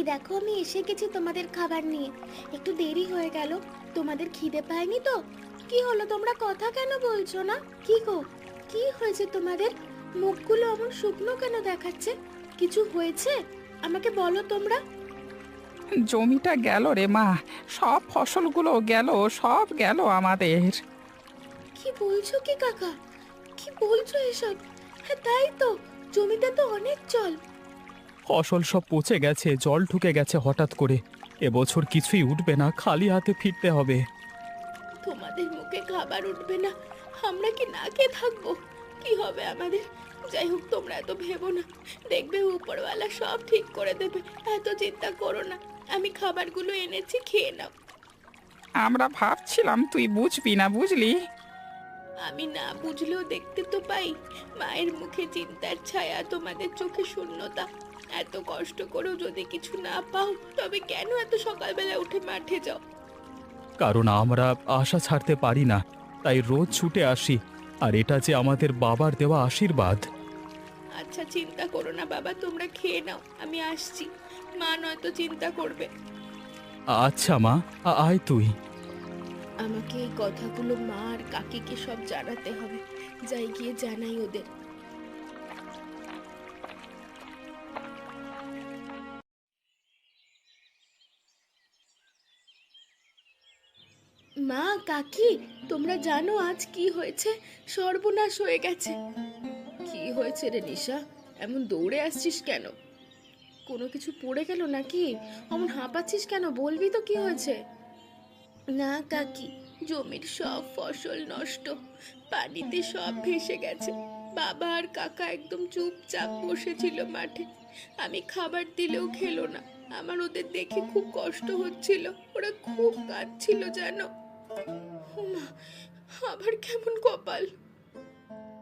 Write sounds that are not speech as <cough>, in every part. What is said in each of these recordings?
এই দেখো আমি এসে গেছি তোমাদের খাবার নিয়ে। একটু দেরি হয়ে গেল তোমাদের খিদে পায়নি তো? কি হলো তোমরা কথা কেন বলছো না? কি গো কি হয়েছে তোমাদের? মুখগুলো এমন শুকনো কেন দেখাচ্ছে? কিছু হয়েছে? আমাকে বলো তোমরা। জমিটা গেল রে মা সব ফসলগুলো গেল সব গেল আমাদের। কি বলছো কি কাকা? কি বলছো এসব? হ্যাঁ তাই তো জমিতে তো অনেক জল। ফসল সব পচে গেছে জল ঢুকে গেছে হঠাৎ করে। এবছর কিছুই উঠবে না খালি হাতে ফিরতে হবে। তোমাদের মুখে খাবার উঠবে না আমরা কি না খেয়ে থাকব? কি হবে আমাদের? যাই হোক তোমরা এত ভেবো না। দেখবে উপরওয়ালা সব ঠিক করে দেবে এত চিন্তা করো না। আমি খাবারগুলো এনেছি খেয়ে নাও। আমরা ভাবছিলাম তুই বুঝবি না বুঝলি? আমি না বুঝলেও দেখতে তো পাই মায়ের মুখে চিন্তার ছায়া তোমাদের চোখে শূন্যতা। এত কষ্ট করেও যদি কিছু না পাও তবে কেন এত সকালবেলা উঠে মাঠে যাও? কারণ আমরা আশা ছাড়তে পারি না তাই রোজ ছুটে আসি আর এটা যে আমাদের বাবার দেওয়া আশীর্বাদ। আচ্ছা চিন্তা করো না বাবা তোমরা খেয়ে নাও আমি আসছি। মা নয়তো চিন্তা করবে। আচ্ছা মা আ- আয় তুই। আমাকে এই কথাগুলো মা আর কাকিকে সব জানাতে হবে। যাই গিয়ে জানাই ওদের। কাকি তোমরা জানো আজ কি হয়েছে? সর্বনাশ হয়ে গেছে। কি হয়েছে রে নিশা? এমন দৌড়ে আসছিস কেন? কোনো কিছু পড়ে গেল নাকি? অমন হাঁপাচ্ছিস কেন? বলবি তো কি হয়েছে? না কাকি, জমির সব ফসল নষ্ট। পানিতে সব ভেসে গেছে। বাবা আর কাকা একদম চুপচাপ বসেছিল মাঠে। আমি খাবার দিলেও খেলো না। আমার ওদের দেখে খুব কষ্ট হচ্ছিল। ওরা খুব কাঁদছিল, জানো? মা আবার কেমন কপাল?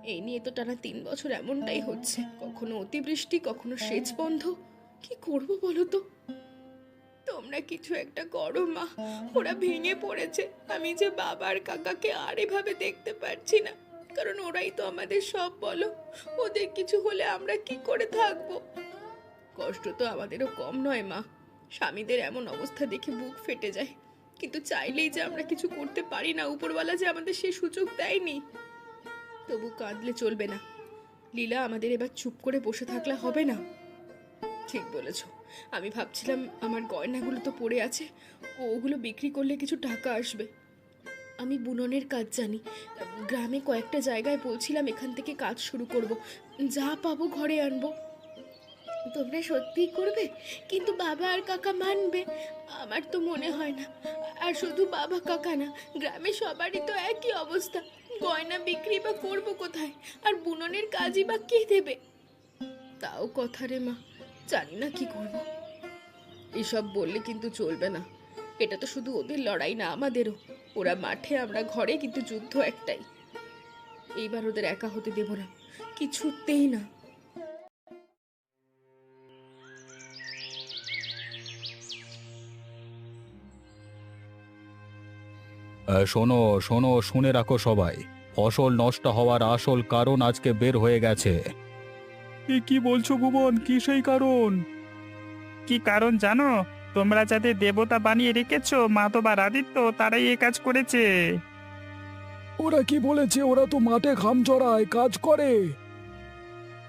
এই নিয়ে তো টানা তিন বছর এমনটাই হচ্ছে। কখনো অতিবৃষ্টি, কখনো সেচ বন্ধ। কি করব বলো তো? তোমরা কিছু একটা করো, মা। ওরা ভেঙে পড়েছে। আমি যে বাবার কাকাকে আর এভাবে দেখতে পারছি না। কারণ ওরাই তো আমাদের সব বলো। ওদের কিছু হলে আমরা কি করে থাকব? কষ্ট তো আমাদেরও কম নয়, মা। স্বামীদের এমন অবস্থা দেখে বুক ফেটে যায়। কিন্তু চাইলেই যে আমরা কিছু করতে পারি না, উপরওয়ালা যে আমাদের সেই সুযোগ দেয়নি। তবু কাঁদলে চলবে না। লীলা আমাদের এবার চুপ করে বসে থাকলে হবে না। ঠিক বলেছ। আমি ভাবছিলাম আমার গয়নাগুলো তো পড়ে আছে ও ওগুলো বিক্রি করলে কিছু টাকা আসবে। আমি বুননের কাজ জানি, গ্রামে কয়েকটা জায়গায় বলছিলাম এখান থেকে কাজ শুরু করব। যা পাবো ঘরে আনব। তোমরা সত্যি করবে? কিন্তু বাবা আর কাকা মানবে। আমার তো মনে হয় না। আর শুধু বাবা, কাকা না গ্রামে সবারই তো একই অবস্থা। গয়না বিক্রি বা করব কোথায়? আর বুননের কাজই বা কে দেবে? তাও কথা রে মা, জানি না কি করব। এসব বললে কিন্তু চলবে না। এটা তো শুধু ওদের লড়াই না, আমাদেরও। ওরা মাঠে, আমরা ঘরে, কিন্তু যুদ্ধ একটাই। এইবার ওদের একা হতে দেব না। কিছুতেই না। আহ, শোনো শোনো শুনে রাখো সবাই। ফসল নষ্ট হওয়ার আসল কারণ আজকে বের হয়ে গেছে। কি বলছো ভুবন? কি সেই কারণ? কি কারণ জানো? তোমরা যাদের দেবতা বানিয়ে রেখেছো মাতবার আদিত্য তারাই এ কাজ করেছে। ওরা কি বলেছে? ওরা তো মাঠে ঘাম চড়ায় কাজ করে।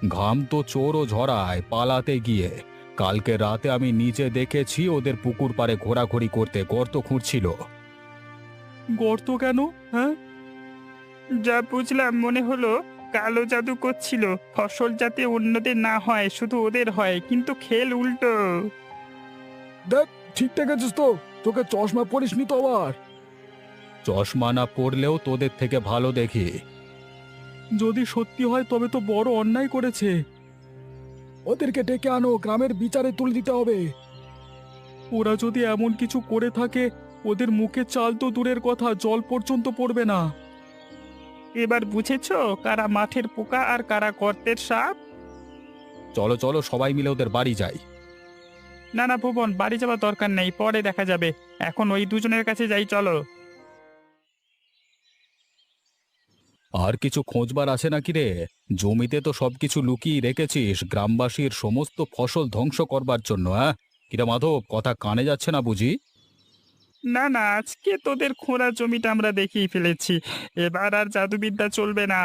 ঘাম তো চোরও ঝরায় পালাতে গিয়ে। কালকে রাতে আমি নিজে দেখেছি ওদের পুকুর পাড়ে ঘোরাঘুরি করতে গর্ত খুঁড়ছিল। গর্ত কেন? হ্যাঁ? যা বুঝলাম মনে হলো কালো জাদু করছিল। ফসল যাতে অন্যদের না হয় শুধু ওদের হয় কিন্তু খেল উল্টো। দেখ ঠিক আছিস তো তোকে চশমা পরিসনি তো আবার। চশমা না পরলেও তোদের থেকে ভালো দেখি। যদি সত্যি হয় তবে তো বড় অন্যায় করেছে। ওদেরকে ডেকে আনো গ্রামের বিচারে তুলে দিতে হবে। ওরা যদি এমন কিছু করে থাকে ওদের মুখে চাল তো দূরের কথা জল পর্যন্ত পড়বে না। এবার বুঝেছ কারা মাঠের পোকা আর কারা গর্তের সাপ? চলো চলো সবাই মিলে ওদের বাড়ি যাই। না না ভুবন বাড়ি যাওয়ার দরকার নেই পরে দেখা যাবে। এখন ওই দুজনের কাছে যাই চলো। আর কিছু খোঁজবার আছে নাকি রে? জমিতে তো সবকিছু লুকিয়ে রেখেছিস গ্রামবাসীর সমস্ত ফসল ধ্বংস করবার জন্য হ্যাঁ কিরা মাধব কথা কানে যাচ্ছে না বুঝি? না না আজকে তোদের খোঁড়া জমিটা আমরা দেখিয়ে ফেলেছি। এবার আর জাদুবিদ্যা চলবে না।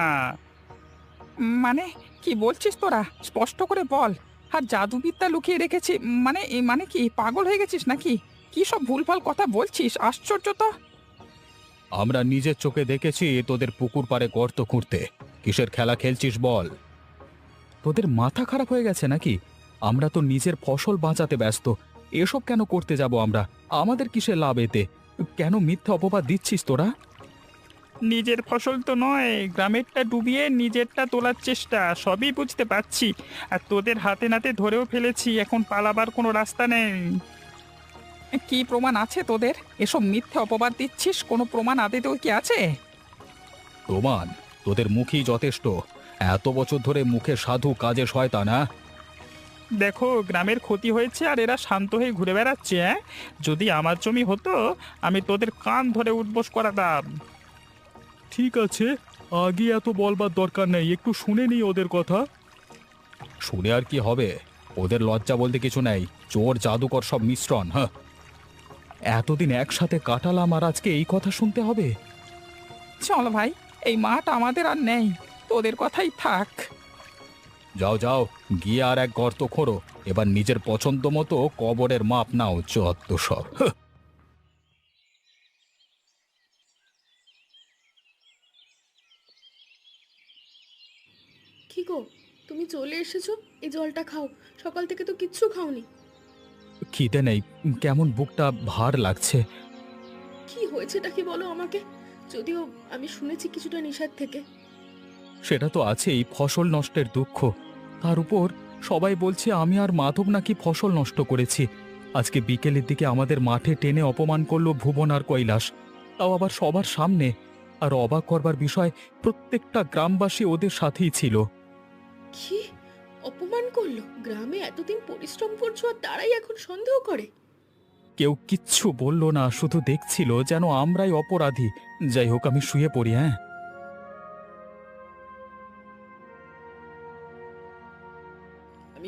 মানে কি বলছিস তোরা? স্পষ্ট করে বল। আর জাদুবিদ্যা লুকিয়ে রেখেছি মানে এ মানে কি পাগল হয়ে গেছিস নাকি? কি সব ভুলভাল কথা বলছিস? আশ্চর্য তো। আমরা নিজের চোখে দেখেছি তোদের পুকুর পাড়ে গর্ত খুঁড়তে। কিসের খেলা খেলছিস বল? তোদের মাথা খারাপ হয়ে গেছে নাকি? আমরা তো নিজের ফসল বাঁচাতে ব্যস্ত। এসব কেন করতে যাব আমরা? আমাদের কিসের লাভ এতে? কেন মিথ্যা অপবাদ দিচ্ছিস তোরা? নিজের ফসল তো নয় গ্রামেরটা ডুবিয়ে নিজেরটা তোলার চেষ্টা সবই বুঝতে পারছি। আর তোদের হাতে নাতে ধরেও ফেলেছি এখন পালাবার কোনো রাস্তা নেই। কি প্রমাণ আছে তোদের? এসব মিথ্যে অপবাদ দিচ্ছিস? কোনো প্রমাণ আদেতেও কি আছে? প্রমাণ? তোদের মুখই যথেষ্ট। এত বছর ধরে মুখে সাধু কাজে শয়তানা দেখো গ্রামের ক্ষতি হয়েছে আর এরা শান্ত হয়ে ঘুরে বেড়াচ্ছে হ্যাঁ যদি আমার জমি হতো আমি তোদের কান ধরে উঠবোস করাতাম। ঠিক আছে আগে এত বলবার দরকার নেই একটু শুনে নিই ওদের কথা। শুনে আর কি হবে? ওদের লজ্জা বলতে কিছু নেই চোর জাদুকর সব মিশ্রণ হ্যাঁ? এতদিন একসাথে কাটালাম আর আজকে এই কথা শুনতে হবে? চল ভাই এই মাঠ আমাদের আর নেই তোদের কথাই থাক। যাও যাও গিয়ে আর এক গর্ত খোঁড়ো। এবার নিজের পছন্দ মতো কবরের মাপ নাও চত্ব সব হ্যাঁ। কি গো তুমি চলে এসেছ? এই জলটা খাও সকাল থেকে তো কিচ্ছু খাওনি। খিদে নেই কেমন বুকটা ভার লাগছে। কি হয়েছেটা কি বলো আমাকে? যদিও আমি শুনেছি কিছুটা নিষাদ থেকে। সেটা তো আছেই ফসল নষ্টের দুঃখ। তার উপর সবাই বলছে আমি আর মাধব নাকি ফসল নষ্ট করেছি। আজকে বিকেলের দিকে আমাদের মাঠে টেনে অপমান করল ভুবন আর কৈলাস। তাও আবার সবার সামনে। আর অবাক করবার বিষয় প্রত্যেকটা গ্রামবাসী ওদের সাথেই ছিল। কি? অপমান করল? গ্রামে এতদিন পরিশ্রম করছ আর তারাই এখন সন্দেহ করে। কেউ কিচ্ছু বলল না শুধু দেখছিল যেন আমরাই অপরাধী। যাই হোক আমি শুয়ে পড়ি হ্যাঁ?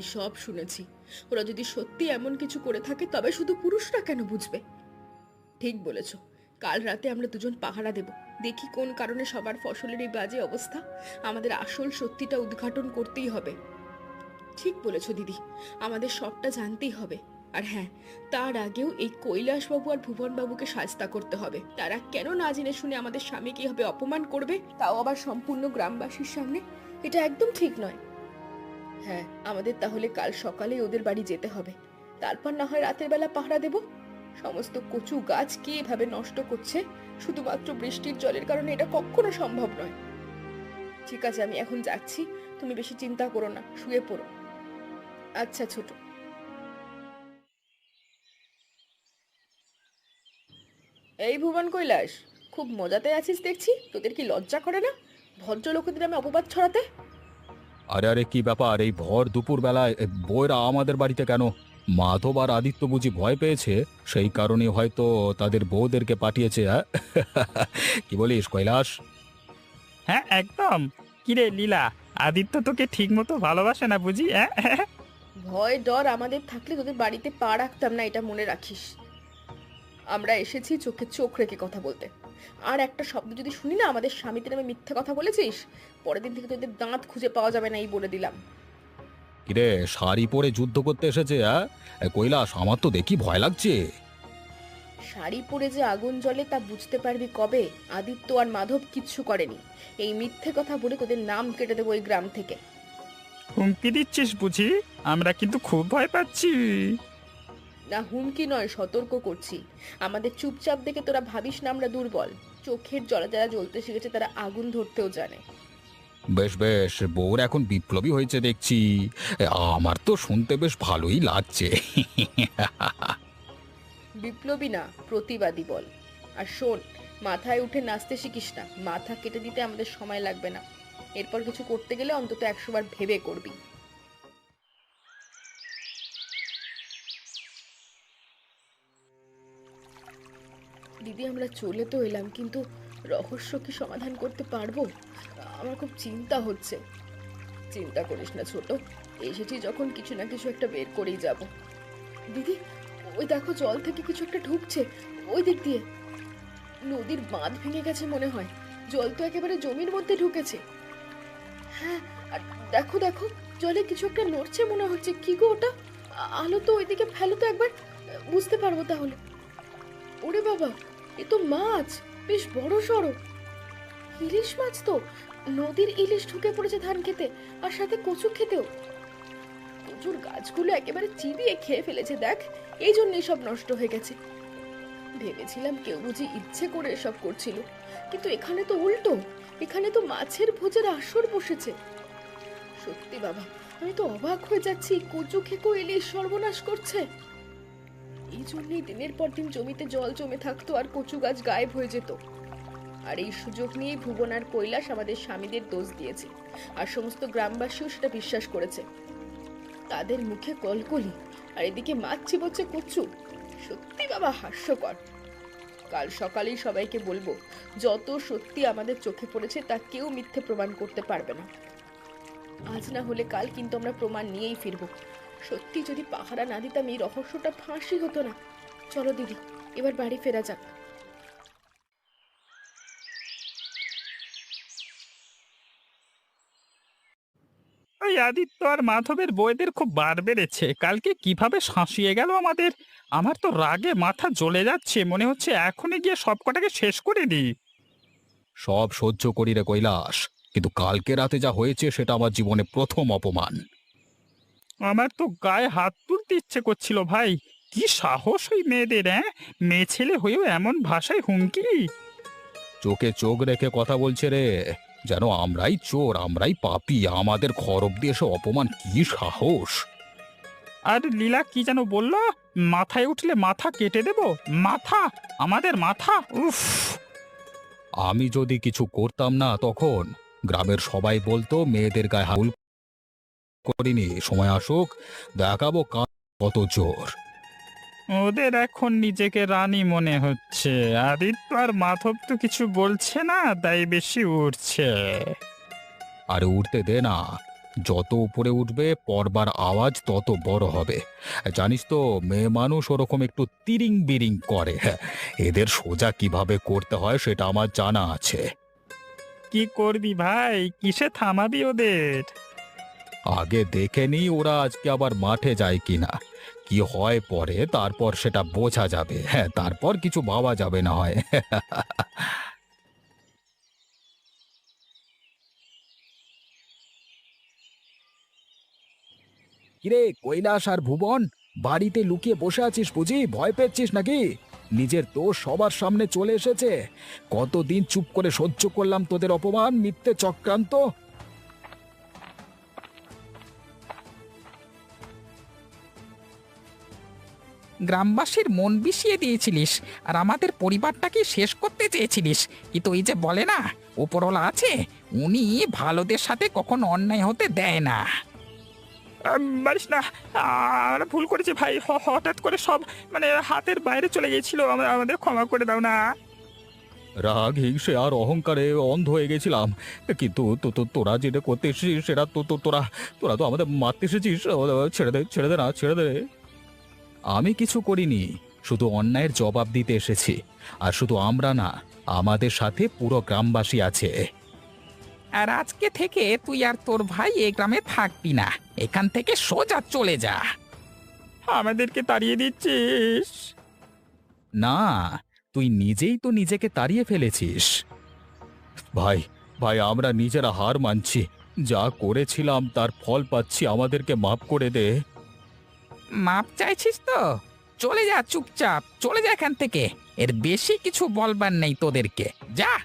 সব শুনেছি। ওরা যদি সত্যি এমন কিছু করে থাকে, তবে শুধু পুরুষরা কেন বুঝবে? ঠিক বলেছ। কাল রাতে আমরা দুজন পাহারা দেব। দেখি কোন কারণে সবার ফসলের এই বাজে অবস্থা। আমাদের আসল সত্যিটা উদ্ঘাটন করতেই হবে। ঠিক বলেছ, দিদি। আমাদের সবটা জানতেই হবে। আর হ্যাঁ তার আগেও এই কৈলাসবাবু আর ভুবনবাবুকে সাজতা করতে হবে। তারা কেন না জেনে শুনে আমাদের স্বামীকে হবে অপমান করবে? তাও আবার সম্পূর্ণ গ্রামবাসীর সামনে? এটা একদম ঠিক নয়। হ্যাঁ আমাদের তাহলে কাল সকালেই ওদের বাড়ি যেতে হবে। তারপর না হয় রাতের বেলা পাহারা দেব। সমস্ত কচু গাছ কে এভাবে নষ্ট করছে? শুধুমাত্র বৃষ্টির জলের কারণে এটা কখনো সম্ভব নয়। ঠিক আছে, আমি এখন যাচ্ছি। তুমি বেশি চিন্তা করো না, শুয়ে পড়ো। আচ্ছা ছোট। এই ভুবন কৈলাস, খুব মজাতে আছিস দেখছি? তোদের কি লজ্জা করে না? ভদ্রলোকদের নামে অপবাদ ছড়াতে? আরে আরে কি ব্যাপার? এই ভর দুপুর বেলায় এ, বউয়েরা আমাদের বাড়িতে কেন? মাধব আর আদিত্য বুঝি ভয় পেয়েছে? সেই কারণে হয়তো তাদের বউদেরকে পাঠিয়েছে হ্যাঁ? কি বলিস কৈলাস? হ্যাঁ একদম। কিরে লীলা আদিত্য তোকে ঠিক মতো ভালোবাসে না বুঝি হ্যাঁ? ভয় ডর আমাদের থাকলে তোদের বাড়িতে পা রাখতাম না এটা মনে রাখিস। আমরা এসেছি চোখে চোখ রেখে কথা বলতে। আর একটা শব্দ যদি শুনি না আমাদের স্বামীতে নামে মিথ্যে কথা বলেছিস? পরের দিন থেকে তোদের দাঁত খুঁজে পাওয়া যাবে না এই বলে দিলাম। কিরে শাড়ি পরে যুদ্ধ করতে এসেছে হ্যাঁ কৈলাস আমার তো দেখি ভয় লাগছে। শাড়ি পরে যে আগুন জ্বলে তা বুঝতে পারবি কবে? আদিত্য আর মাধব কিচ্ছু করেনি। এই মিথ্যে কথা বলে তোদের নাম কেটে দেবো এই গ্রাম থেকে। হুমকি দিচ্ছিস বুঝি? আমরা কিন্তু খুব ভয় পাচ্ছি। না হুমকি নয় সতর্ক করছি। আমাদের চুপচাপ দেখে তোরা ভাবিস না আমরা দুর্বল। চোখের জলে যারা জ্বলতে শিখেছে তারা আগুন ধরতেও জানে। বেশ বেশ বউর এখন বিপ্লবী হয়েছে দেখছি। আমার তো শুনতে বেশ ভালোই লাগছে। বিপ্লবী না প্রতিবাদী বল। আর শোন মাথায় উঠে নাচতে শিখিস না। মাথা কেটে দিতে আমাদের সময় লাগবে না। এরপর কিছু করতে গেলে অন্তত একশো বার ভেবে করবি। দিদি আমরা চলে তো এলাম, কিন্তু রহস্য কি সমাধান করতে পারব? আমার খুব চিন্তা হচ্ছে। চিন্তা করিস না ছোট, এসেছি যখন কিছু না কিছু একটা বের করেই যাব। দিদি, ওই দেখো জল থেকে কিছু একটা ঢুকছে, ওই দিক দিয়ে। নদীর বাঁধ ভেঙে গেছে মনে হয়, জল তো একেবারে জমির মধ্যে ঢুকেছে। হ্যাঁ আর দেখো দেখো, জলে কিছু একটা নড়ছে মনে হচ্ছে, কি গো ওটা? আলো তো ওইদিকে ফেলো তো একবার, বুঝতে পারব তাহলে। ওরে বাবা এ তো মাছ, বেশ বড় সড়ো। ইলিশ মাছ তো, নদীর ইলিশ ঢুকে পড়েছে ধান খেতে, আর সাথে কচু খেতেও। কচুর গাছগুলো একেবারে চিবিয়ে খেয়ে ফেলেছে, দেখ, এই জন্যই সব নষ্ট হয়ে গেছে। ভেবেছিলাম কেউ বুঝি ইচ্ছে করে এসব করছিল, কিন্তু এখানে তো উল্টো, এখানে তো মাছের ভোজের আসর বসেছে। সত্যি বাবা, আমি তো অবাক হয়ে যাচ্ছি, কচু খেকো ইলিশ সর্বনাশ করছে। এই জন্যই দিনের পর দিন জমিতে জল জমে থাকতো আর কচু গাছ গায়েব হয়ে যেত। আর এই সুযোগ নিয়েই ভুবন আর কৈলাস আমাদের স্বামীদের দোষ দিয়েছে। আর সমস্ত গ্রামবাসীও সেটা বিশ্বাস করেছে। তাদের মুখে কলকলি, আর এদিকে মাছ চিবচ্ছে কচু। সত্যি বাবা, হাস্যকর। কাল সকালেই সবাইকে বলব, যত সত্যি আমাদের চোখে পড়েছে, তা কেউ মিথ্যে প্রমাণ করতে পারবে না। আজ না হলে কাল কিন্তু আমরা প্রমাণ নিয়েই ফিরবো। সত্যি যদি পাহারা না দিতাম এই রহস্যটা ফাঁসি হতো না। চলো দিদি এবার বাড়ি ফেরা যাক। ওই আদিত্য আর মাধবের বইদের খুব বার বেড়েছে। কালকে কীভাবে শাঁসিয়ে গেল আমাদের? আমার তো রাগে মাথা জ্বলে যাচ্ছে মনে হচ্ছে এখনই গিয়ে সব কটাকে শেষ করে দিই। সব সহ্য করি রে কৈলাস কিন্তু কালকে রাতে যা হয়েছে সেটা আমার জীবনে প্রথম অপমান। আমার তো গায়ে হাত তুলতে ইচ্ছে করছিল ভাই। কি সাহস ওই মেয়েদের হ্যাঁ মেয়ে ছেলে হয়েও এমন ভাষায় হুমকি। চোখে চোখ রেখে কথা বলছে রে। যেন আমরাই চোর আমরাই পাপি আমাদের খরব দিয়ে এসে অপমান কি সাহস? আর লীলা কি যেন বলল? মাথায় উঠলে মাথা কেটে দেব? মাথা! আমাদের মাথা! উফ! আমি যদি কিছু করতাম না তখন গ্রামের সবাই বলতো মেয়েদের গায়ে হাউল করিনি সময় আসুক দেখাবো কার কত জোর। ওদের এখন নিজেকে রানী মনে হচ্ছে। আদিত্য আর মাধব তো কিছু বলছে না তাই বেশি উঠছে আর উঠতে দে না যত উপরে উঠবে পরবার আওয়াজ তত বড় হবে। জানিস তো মেয়ে মানুষ ওরকম একটু তিরিং বিরিং করে। হ্যাঁ, এদের সোজা কীভাবে করতে হয় সেটা আমার জানা আছে। কি করবি ভাই? কিসে থামাবি ওদের? আগে দেখে নি ওরা আজকে আবার মাঠে যায় কিনা। কি হয় পরে, তারপর সেটা বোঝা যাবে। হ্যাঁ তারপর কিছু ভাবা যাবে না হয়। <laughs> কিরে, কৈলাস আর ভুবন, বাড়িতে লুকিয়ে বসে আছিস বুঝি? ভয় পেয়েছিস নাকি? নিজের দোষ সবার সামনে চলে এসেছে। কতদিন চুপ করে সহ্য করলাম তোদের অপমান, মিথ্যে চক্রান্ত। গ্রামবাসীর মন বিষিয়ে দিয়েছিলিস আর আমাদের পরিবারটাকে শেষ করতে চেয়েছিলিস। কিন্তু এই যে বলে না ওপরওয়ালা আছে উনি ভালোদের সাথে কখনো অন্যায় হতে দেয় না। আম, মারিস না আমরা ভুল করেছি ভাই হ- হঠাৎ করে সব মানে হাতের বাইরে চলে গিয়েছিল আমরা- আমাদের ক্ষমা করে দাও না। রাগ হিংসে আর অহংকারে অন্ধ হয়ে গেছিলাম। কিন্তু তো তো তোরা যেটা করতে এসেছিস সেটা তো তো তোরা তোরা তো আমাদের মারতে এসেছিস ছেড়ে দে ছেড়ে দে না ছেড়ে দে। আমি কিছু করিনি শুধু অন্যায়ের জবাব দিতে এসেছি আর শুধু আমরা না আমাদের সাথে পুরো গ্রামবাসী আছে। আর আজকে থেকে তুই আর তোর ভাই এ গ্রামে থাকবি না এখান থেকে সোজা চলে যা। আমাদেরকে তাড়িয়ে দিচ্ছিস? না তুই নিজেই তো নিজেকে তাড়িয়ে ফেলেছিস। ভাই ভাই আমরা নিজেরা হার মানছি যা করেছিলাম তার ফল পাচ্ছি আমাদেরকে মাফ করে দে। মাপ চাইছিস তো? চলে যা চুপচাপ, চলে যা এখান থেকে। এর বেশি কিছু বলবার নেই তোদেরকে। যা।